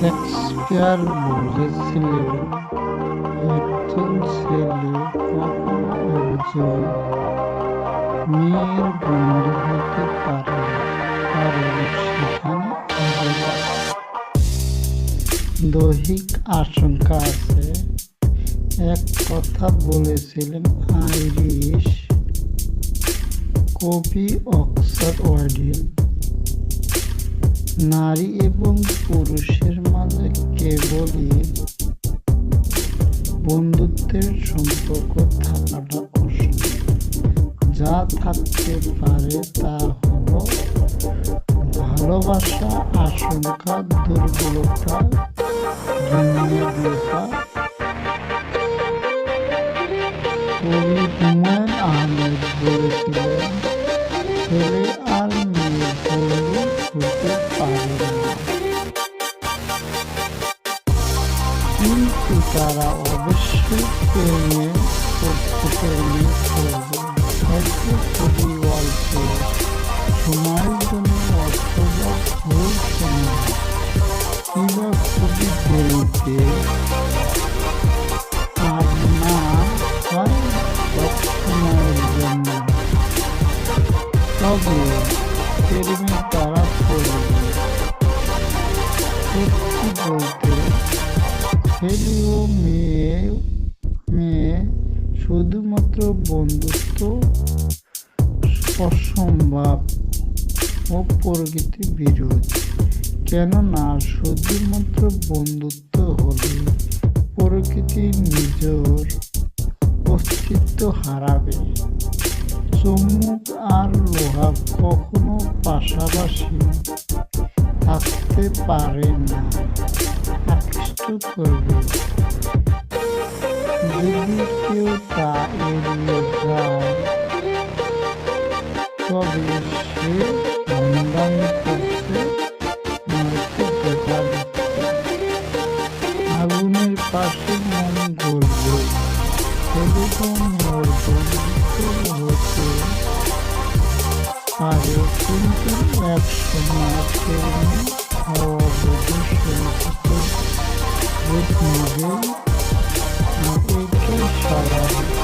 Shakespeare বলেছিলেন একজন ছেলে একজন মেয়ের বন্ধু হতে পারে কারণ সেখানে দৈহিক আশঙ্কা আছে এক কথা বলেছিলেন আইরিশ কবি অক্সফোর্ড ওয়ার্ডিল নারী এবং পুরুষের মাঝে কেবলই বন্ধুত্বের সম্পর্ক থাকাটা অসম্ভব যা থাকতে পারে তা হল ভালোবাসা, আশঙ্কা, দুর্বলতা আহমেদ বলেছিলেন ছেলে তারা অবশ্যই প্রেমে করতে প্রেমে করবে হয়তো খুবই অল্প সময়ের জন্য অথবা ভুল সময় কিংবা খুবই দেরিতে তবে প্রেমে তারা করবে সত্যি বলতে ছেলে ও মেয়ে মেয়ে শুধুমাত্র বন্ধুত্ব অসম্ভব ও প্রকৃতি বিরোধী কেননা শুধুমাত্র বন্ধুত্ব হলে প্রকৃতি নিজের অস্তিত্ব হারাবে। চুম্বক আর লোহা কখনো পাশাপাশি থাকতে পারে না। আকৃষ্ট করবে যদি কেউ তা এড়িয়ে যায় তবে সে ভণ্ডামি করছে নয়তো ধোঁকা দিচ্ছে আগুনের পাশে মন গড়বে সেরকম মোর কিন্তু এক সময় Thank you.